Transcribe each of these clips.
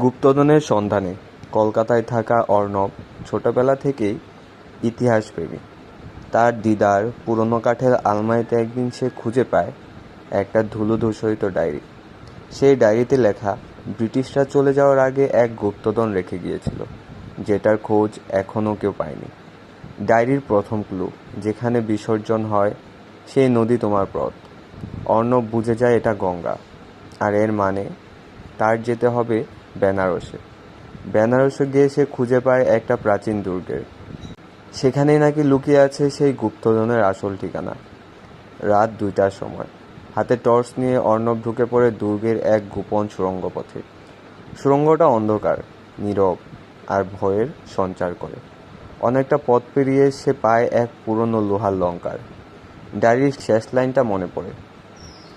গুপ্তধনের সন্ধানে কলকাতায় থাকা অর্ণব ছোটবেলা থেকেই ইতিহাসপ্রেমী। তার দিদার পুরনো কাঠের আলমারিতে একদিন সে খুঁজে পায় একটা ধুলো ধূসরিত ডায়েরি। সেই ডায়েরিতে লেখা, ব্রিটিশরা চলে যাওয়ার আগে এক গুপ্তধন রেখে গিয়েছিল, যেটার খোঁজ এখনও কেউ পায়নি। ডায়েরির প্রথম ক্লু, যেখানে বিসর্জন হয়, সেই নদী তোমার পথ। অর্ণব বুঝে যায় এটা গঙ্গা, আর এর মানে তার যেতে হবে বেনারসে। বেনারসে গিয়ে সে খুঁজে পায় একটা প্রাচীন দুর্গের। সেখানেই নাকি লুকিয়ে আছে সেই গুপ্তধনের আসল ঠিকানা। রাত দুইটার সময়। হাতে টর্চ নিয়ে অর্ণব ঢুকে পড়ে দুর্গের এক গোপন সুড়ঙ্গ পথে সুড়ঙ্গটা অন্ধকার, নীরব আর ভয়ের সঞ্চার করে। অনেকটা পথ পেরিয়ে সে পায় এক পুরনো লোহার লঙ্কার। ডায়েরির শেষ লাইনটা মনে পড়ে।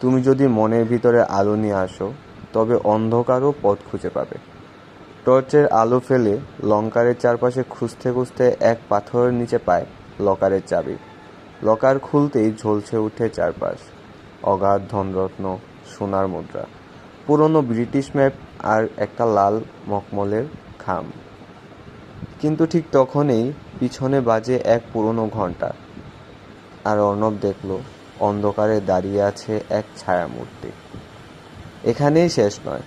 তুমি যদি মনের ভিতরে আলো নিয়ে আসো তবে অন্ধকারও পথ খুঁজে পাবে। টর্চের আলো ফেলে লঙ্কারের চারপাশে খুঁজতে খুঁজতে এক পাথরের নিচে পায় লকারের চাবি। লকার খুলতেই ঝলসে উঠে চারপাশ। অগাধ ধনরত্ন, সোনার মুদ্রা, পুরনো ব্রিটিশ ম্যাপ আর একটা লাল মকমলের খাম। কিন্তু ঠিক তখনই পিছনে বাজে এক পুরনো ঘণ্টা আর অর্ণব দেখল, অন্ধকারে দাঁড়িয়ে আছে এক ছায়ামূর্তি। এখানেই শেষ নয়।